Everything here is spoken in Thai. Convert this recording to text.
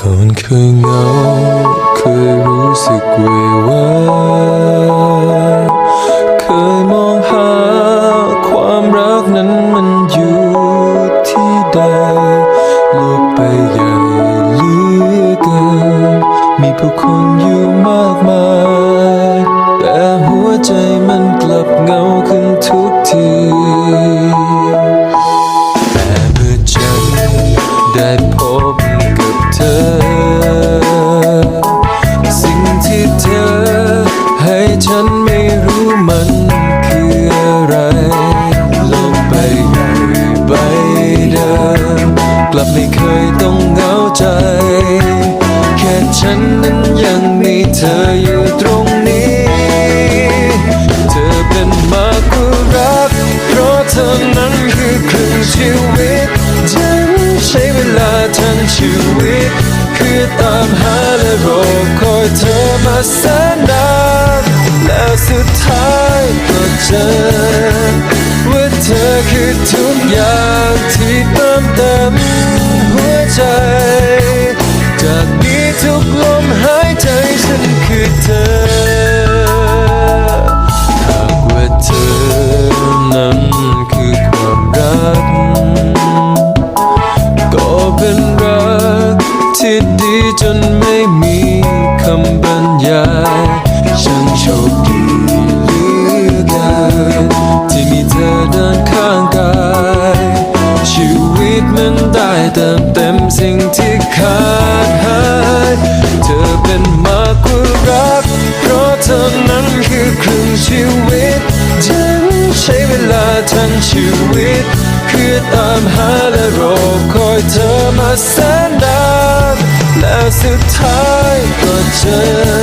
ก่อนเคยเหงาเคยรู้สึกเววาเคยมองหาความรักนั้นมันอยู่ที่ใดโลกไปใหญ่เหลือเกินมีผู้คนอยู่มากมาย แต่หัวใจมันกลับเหงาขึ้นทุกที มันคืออะไรลกใบใหญ่ใบเดิมกลับไม่เคยต้องเหงาใจ แค่ฉันนั้นยังมีเธออยู่ตรงนี้ เธอเป็นมากกว่ารัก เพราะเธอนั้นคือครึ่งชีวิตฉันใช้เวลาทั้งชีวิต คือตามหาและรอคอยเธอมาแสนนานแล้วสุดท้าย เจอว่าเธอคือทุกอย่างที่เติมเต็มหัวใจ จากนี้ทุกลมหายใจฉันคือเธอ หากว่าเธอนั้นคือความรัก ก็เป็นรักที่ดีจนไม่มีคำบรรยาย ฉันโชคดี ทั้งชีวิต คือตามหาและรอคอยเธอมาแสนนาน และสุดท้ายก็เจอ